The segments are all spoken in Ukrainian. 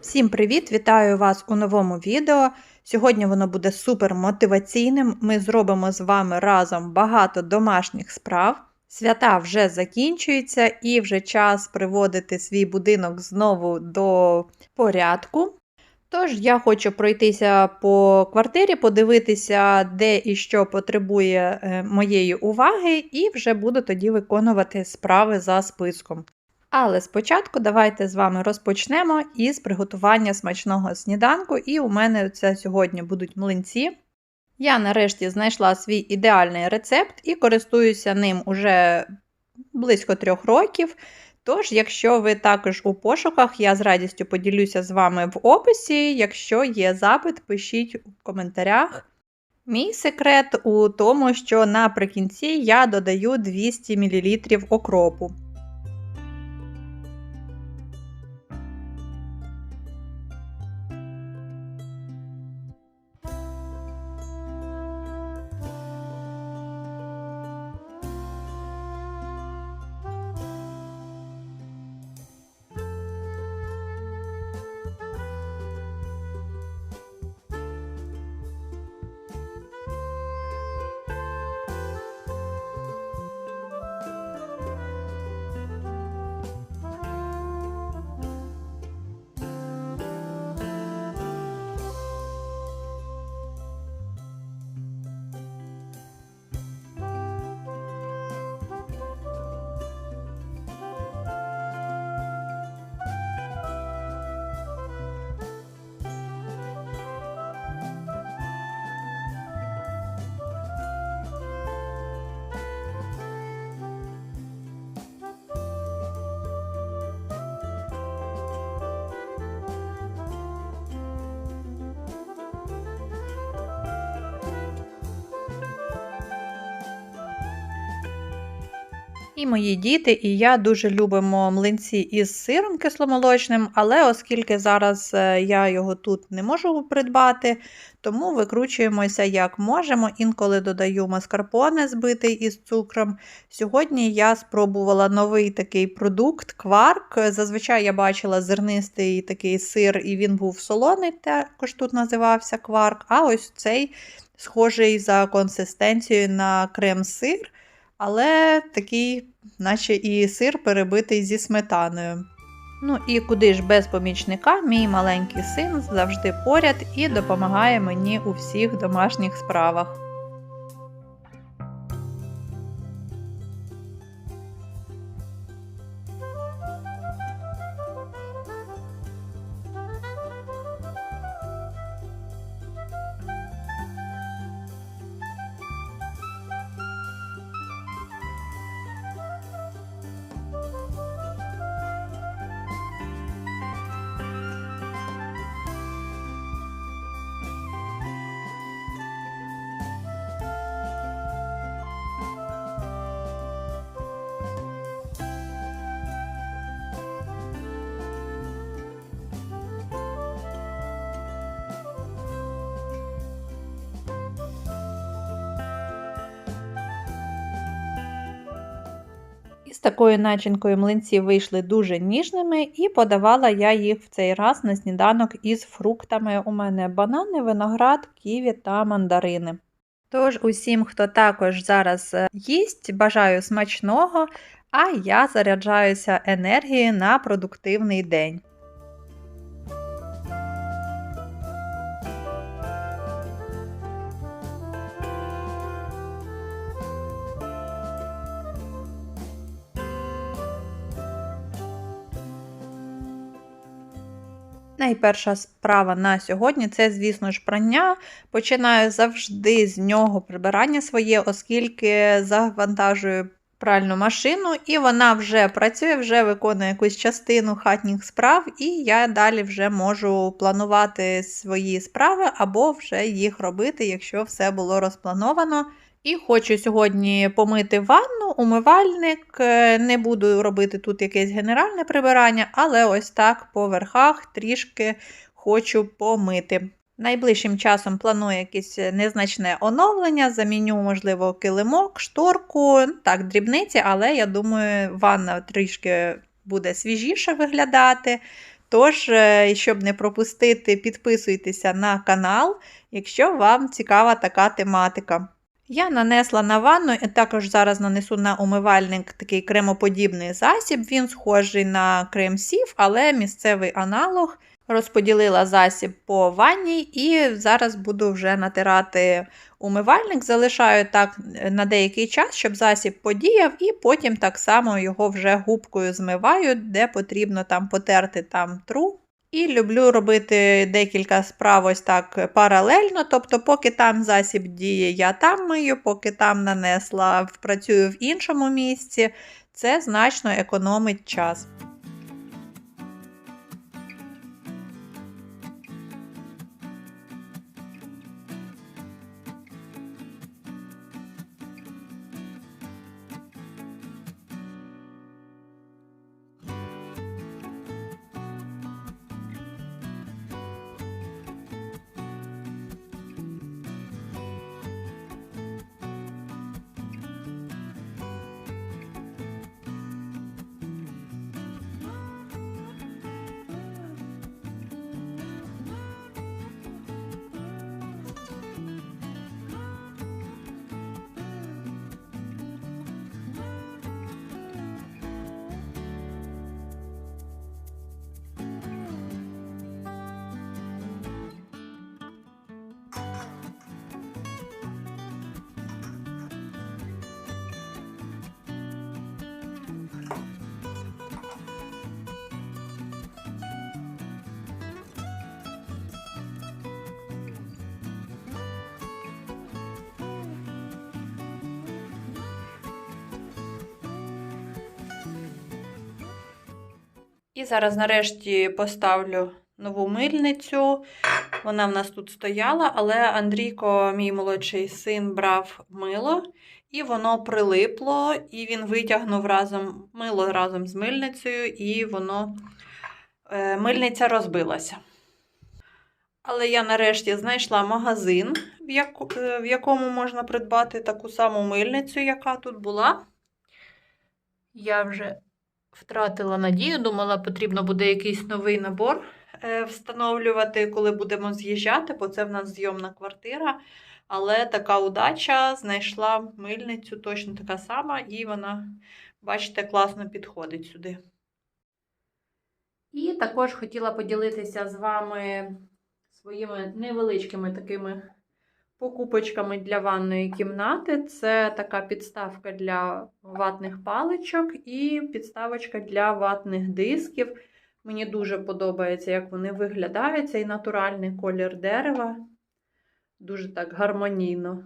Всім привіт! Вітаю вас у новому відео. Сьогодні воно буде супер мотиваційним. Ми зробимо з вами разом багато домашніх справ. Свята вже закінчуються і вже час приводити свій будинок знову до порядку. Тож я хочу пройтися по квартирі, подивитися, де і що потребує е, моєї уваги, і вже буду тоді виконувати справи за списком. Але спочатку давайте з вами розпочнемо із приготування смачного сніданку. І у мене це сьогодні будуть млинці. Я нарешті знайшла свій ідеальний рецепт і користуюся ним уже близько трьох років. Тож, якщо ви також у пошуках, я з радістю поділюся з вами в описі. Якщо є запит, пишіть у коментарях. Мій секрет у тому, що наприкінці я додаю 200 мл окропу. І мої діти, і я дуже любимо млинці із сиром кисломолочним, але оскільки зараз е, я його тут не можу придбати, тому викручуємося як можемо. Інколи додаю маскарпоне збитий із цукром. Сьогодні я спробувала новий такий продукт кварк. Зазвичай я бачила зернистий такий сир, і він був солоний, також тут називався кварк. А ось цей схожий за консистенцією на крем-сир але такий, наче і сир перебитий зі сметаною. Ну і куди ж без помічника, мій маленький син завжди поряд і допомагає мені у всіх домашніх справах. Такою начинкою млинці вийшли дуже ніжними, і подавала я їх в цей раз на сніданок із фруктами. У мене банани, виноград, ківі та мандарини. Тож, усім, хто також зараз е, їсть, бажаю смачного, а я заряджаюся енергією на продуктивний день. Найперша справа на сьогодні це, звісно ж, прання. Починаю завжди з нього прибирання своє, оскільки завантажую пральну машину, і вона вже працює, вже виконує якусь частину хатніх справ, і я далі вже можу планувати свої справи або вже їх робити, якщо все було розплановано. І хочу сьогодні помити ванну, умивальник. Е, не буду робити тут якесь генеральне прибирання, але ось так по верхах трішки хочу помити. Найближчим часом планую якесь незначне оновлення, заміню, можливо, килимок, шторку, так, дрібниці, але я думаю, ванна трішки буде свіжіше виглядати. Тож, е, щоб не пропустити, підписуйтеся на канал, якщо вам цікава така тематика. Я нанесла на ванну і також зараз нанесу на умивальник такий кремоподібний засіб. Він схожий на крем сів, але місцевий аналог. Розподілила засіб по ванні і зараз буду вже натирати умивальник. Залишаю так на деякий час, щоб засіб подіяв, і потім так само його вже губкою змиваю, де потрібно там потерти там тру. І люблю робити декілька справ ось так паралельно. Тобто, поки там засіб діє, я там мию, поки там нанесла, працюю в іншому місці. Це значно економить час. І зараз нарешті поставлю нову мильницю. Вона в нас тут стояла, але Андрійко, мій молодший син, брав мило, і воно прилипло, і він витягнув разом мило разом з мильницею, і воно е, мильниця розбилася. Але я нарешті знайшла магазин, е, в якому можна придбати таку саму мильницю, яка тут була. Я вже втратила надію, думала, потрібно буде якийсь новий набор е, встановлювати, коли будемо з'їжджати, бо це в нас зйомна квартира. Але така удача знайшла мильницю, точно така сама, і вона, бачите, класно підходить сюди. І також хотіла поділитися з вами своїми невеличкими такими покупочками для ванної кімнати. Це така підставка для ватних паличок і підставочка для ватних дисків. Мені дуже подобається, як вони виглядають. Цей натуральний колір дерева. Дуже так гармонійно.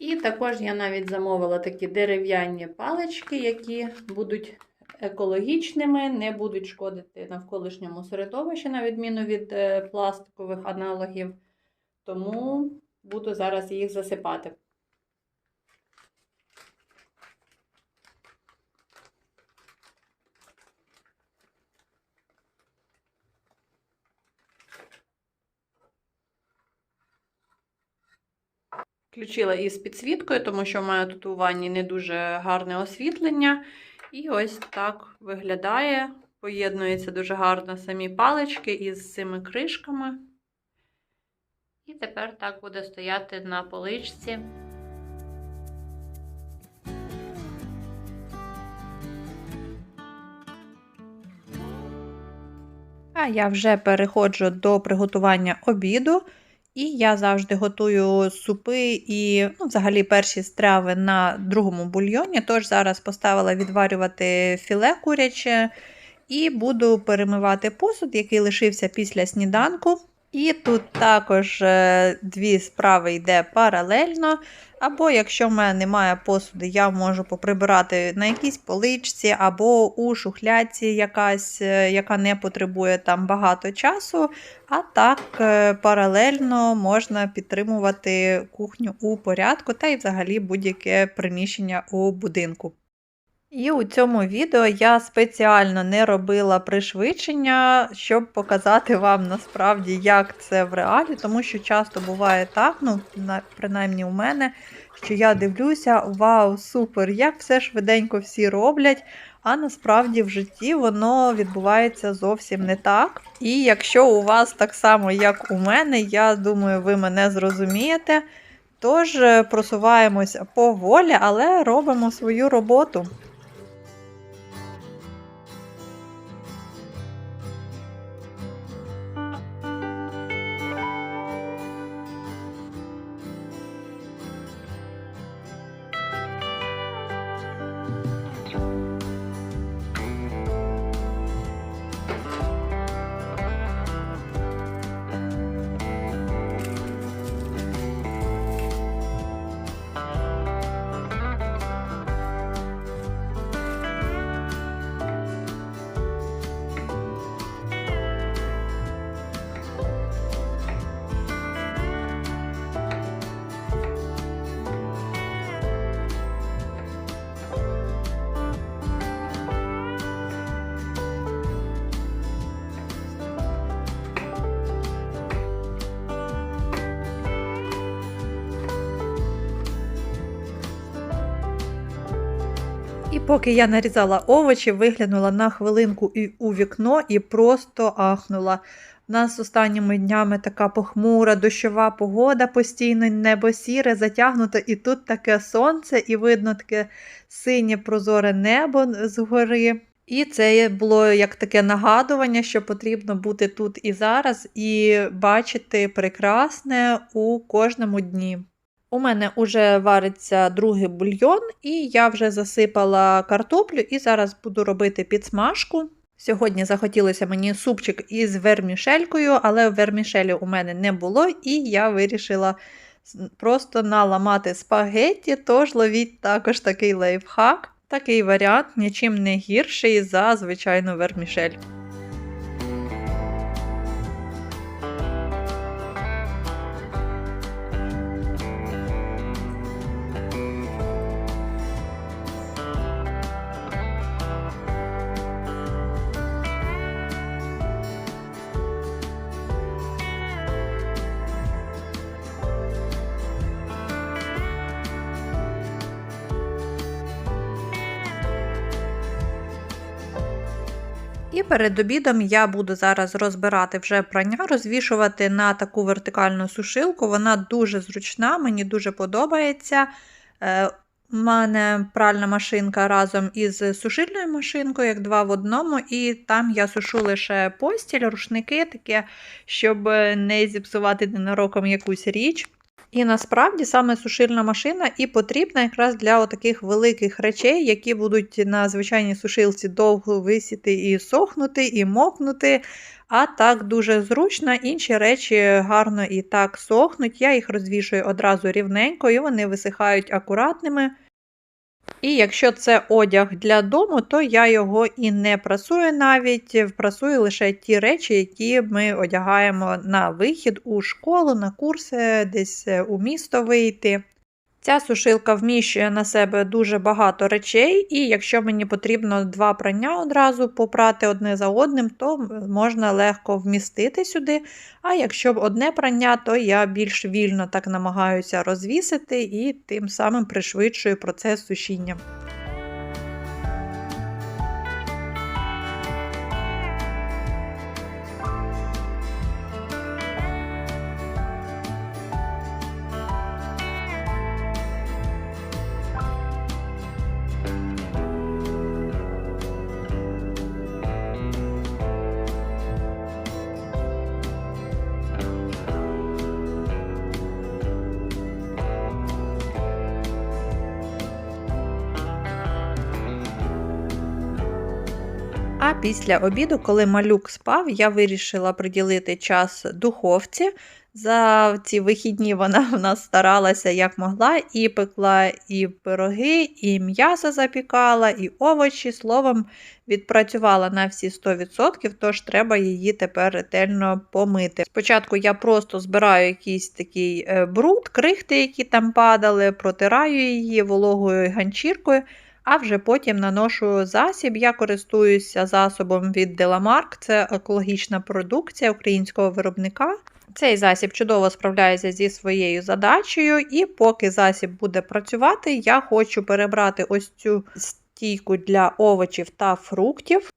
І також я навіть замовила такі дерев'яні палички, які будуть екологічними, не будуть шкодити навколишньому середовищі, на відміну від е, пластикових аналогів. Тому буду зараз їх засипати. Включила із підсвіткою, тому що в мене тут у ванні не дуже гарне освітлення. І ось так виглядає. Поєднується дуже гарно самі палички із цими кришками. І тепер так буде стояти на поличці. А я вже переходжу до приготування обіду. І я завжди готую супи і ну, взагалі перші страви на другому бульйоні. Тож зараз поставила відварювати філе куряче і буду перемивати посуд, який лишився після сніданку. І тут також е, дві справи йде паралельно. Або, якщо в мене немає посуду, я можу поприбирати на якійсь поличці, або у шухляці якась, е, яка не потребує там багато часу. А так е, паралельно можна підтримувати кухню у порядку та й взагалі будь-яке приміщення у будинку. І у цьому відео я спеціально не робила пришвидшення, щоб показати вам насправді, як це в реалі, тому що часто буває так, ну, принаймні у мене, що я дивлюся, вау, супер, як все швиденько всі роблять. А насправді в житті воно відбувається зовсім не так. І якщо у вас так само, як у мене, я думаю, ви мене зрозумієте. Тож е, просуваємося поволі, але робимо свою роботу. І поки я нарізала овочі, виглянула на хвилинку і у вікно і просто ахнула. У нас останніми днями така похмура, дощова погода, постійно небо сіре, затягнуте, і тут таке сонце, і видно таке синє прозоре небо згори. І це було як таке нагадування, що потрібно бути тут і зараз, і бачити прекрасне у кожному дні. У мене вже вариться другий бульйон, і я вже засипала картоплю і зараз буду робити підсмажку. Сьогодні захотілося мені супчик із вермішелькою, але вермішелі у мене не було, і я вирішила просто наламати спагетті, тож ловіть також такий лайфхак. Такий варіант нічим не гірший за звичайну вермішель. І перед обідом я буду зараз розбирати вже прання, розвішувати на таку вертикальну сушилку. Вона дуже зручна, мені дуже подобається. Е, У мене пральна машинка разом із сушильною машинкою, як два в одному, і там я сушу лише постіль, рушники таке, щоб не зіпсувати ненароком якусь річ. І насправді саме сушильна машина і потрібна якраз для таких великих речей, які будуть на звичайній сушилці довго висіти і сохнути, і мокнути. А так дуже зручно, інші речі гарно і так сохнуть. Я їх розвішую одразу рівненько, і вони висихають акуратними. І якщо це одяг для дому, то я його і не прасую навіть, прасую лише ті речі, які ми одягаємо на вихід у школу, на курси, десь у місто вийти. Ця сушилка вміщує на себе дуже багато речей, і якщо мені потрібно два прання одразу попрати одне за одним, то можна легко вмістити сюди. А якщо одне прання, то я більш вільно так намагаюся розвісити і тим самим пришвидшую процес сушіння. Після обіду, коли малюк спав, я вирішила приділити час духовці. За ці вихідні вона в нас старалася як могла, і пекла і пироги, і м'ясо запікала, і овочі. Словом, відпрацювала на всі 100%, тож треба її тепер ретельно помити. Спочатку я просто збираю якийсь такий е, бруд, крихти, які там падали, протираю її вологою ганчіркою. А вже потім наношу засіб. Я користуюся засобом від Деламарк, це екологічна продукція українського виробника. Цей засіб чудово справляється зі своєю задачею, і поки засіб буде працювати, я хочу перебрати ось цю стійку для овочів та фруктів.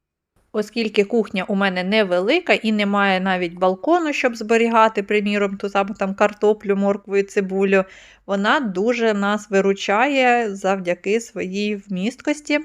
Оскільки кухня у мене невелика і немає навіть балкону, щоб зберігати, приміром, ту саму там картоплю, моркву і цибулю, вона дуже нас виручає завдяки своїй вмісткості.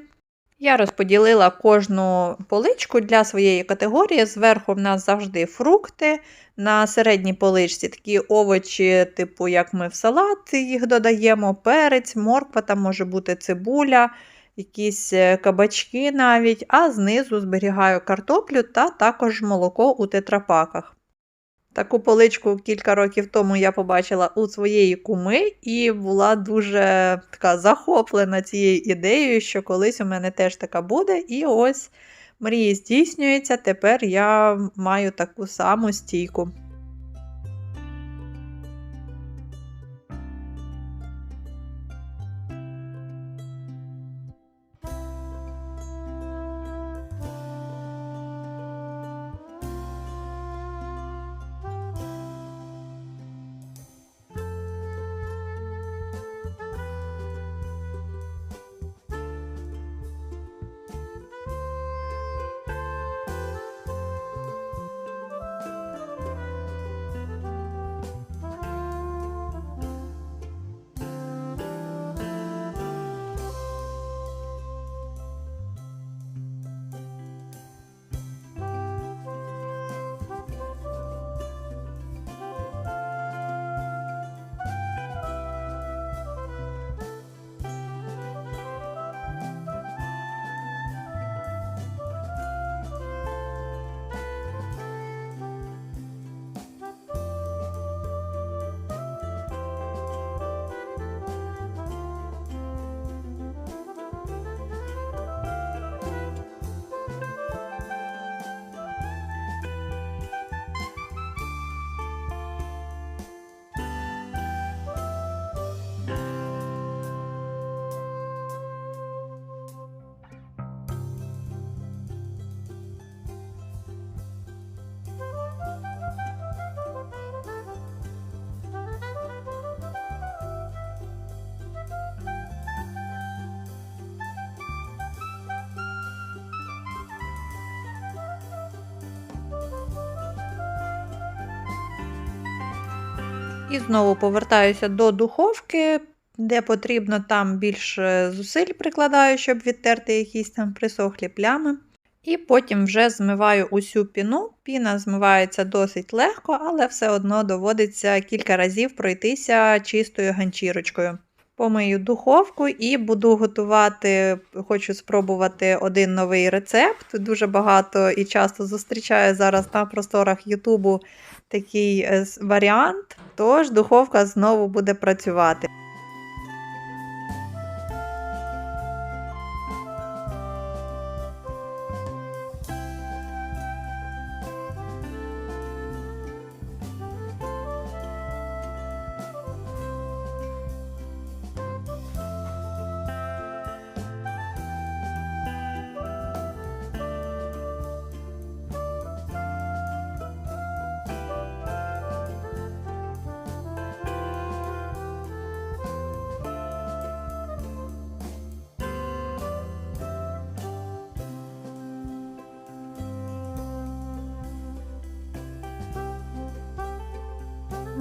Я розподілила кожну поличку для своєї категорії. Зверху в нас завжди фрукти. На середній поличці такі овочі, типу, як ми в салат їх додаємо, перець, морква, там може бути цибуля, якісь е, кабачки навіть, а знизу зберігаю картоплю та також молоко у тетрапаках. Таку поличку кілька років тому я побачила у своєї куми і була дуже така захоплена цією ідеєю, що колись у мене теж така буде. І ось мрії здійснюються, тепер я маю таку саму стійку. І знову повертаюся до духовки, де потрібно там більше зусиль прикладаю, щоб відтерти якісь там присохлі плями. І потім вже змиваю усю піну. Піна змивається досить легко, але все одно доводиться кілька разів пройтися чистою ганчірочкою. Помию духовку і буду готувати, хочу спробувати один новий рецепт. Дуже багато і часто зустрічаю зараз на просторах Ютубу такий е, варіант, тож духовка знову буде працювати.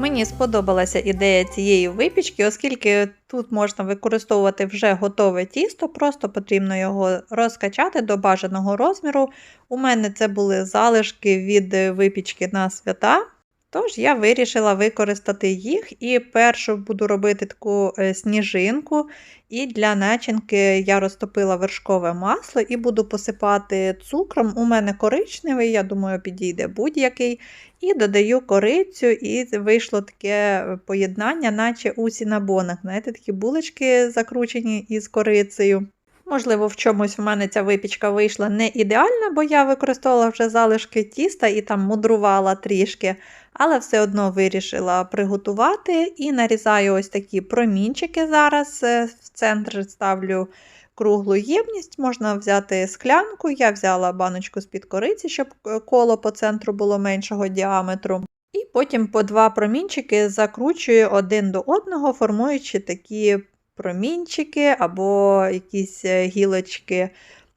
Мені сподобалася ідея цієї випічки, оскільки тут можна використовувати вже готове тісто, просто потрібно його розкачати до бажаного розміру. У мене це були залишки від випічки на свята. Тож я вирішила використати їх і першу буду робити таку е, сніжинку. І для начинки я розтопила вершкове масло і буду посипати цукром. У мене коричневий, я думаю, підійде будь-який. І додаю корицю, і вийшло таке поєднання, наче у сінабонах. Знаєте, такі булочки закручені із корицею. Можливо, в чомусь в мене ця випічка вийшла не ідеальна, бо я використовувала вже залишки тіста і там мудрувала трішки, але все одно вирішила приготувати і нарізаю ось такі промінчики зараз. Е, в центр ставлю круглу ємність, можна взяти склянку. Я взяла баночку з-під кориці, щоб е, коло по центру було меншого діаметру. І потім по два промінчики закручую один до одного, формуючи такі промінчики або якісь е, гілочки.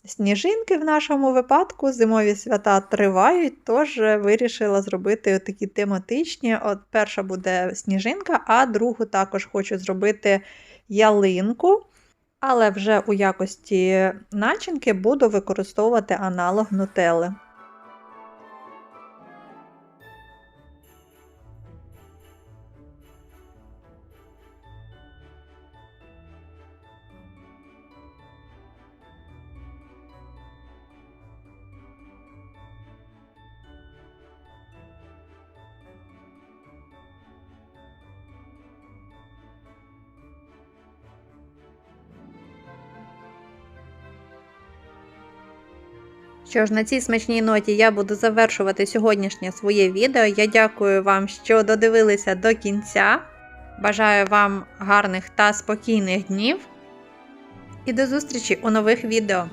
Сніжинки в нашому випадку зимові свята тривають, тож вирішила зробити такі тематичні. От перша буде сніжинка, а другу також хочу зробити ялинку. Але вже у якості начинки буду використовувати аналог нутелли. Що ж, на цій смачній ноті я буду завершувати сьогоднішнє своє відео. Я дякую вам, що додивилися до кінця. Бажаю вам гарних та спокійних днів. І до зустрічі у нових відео!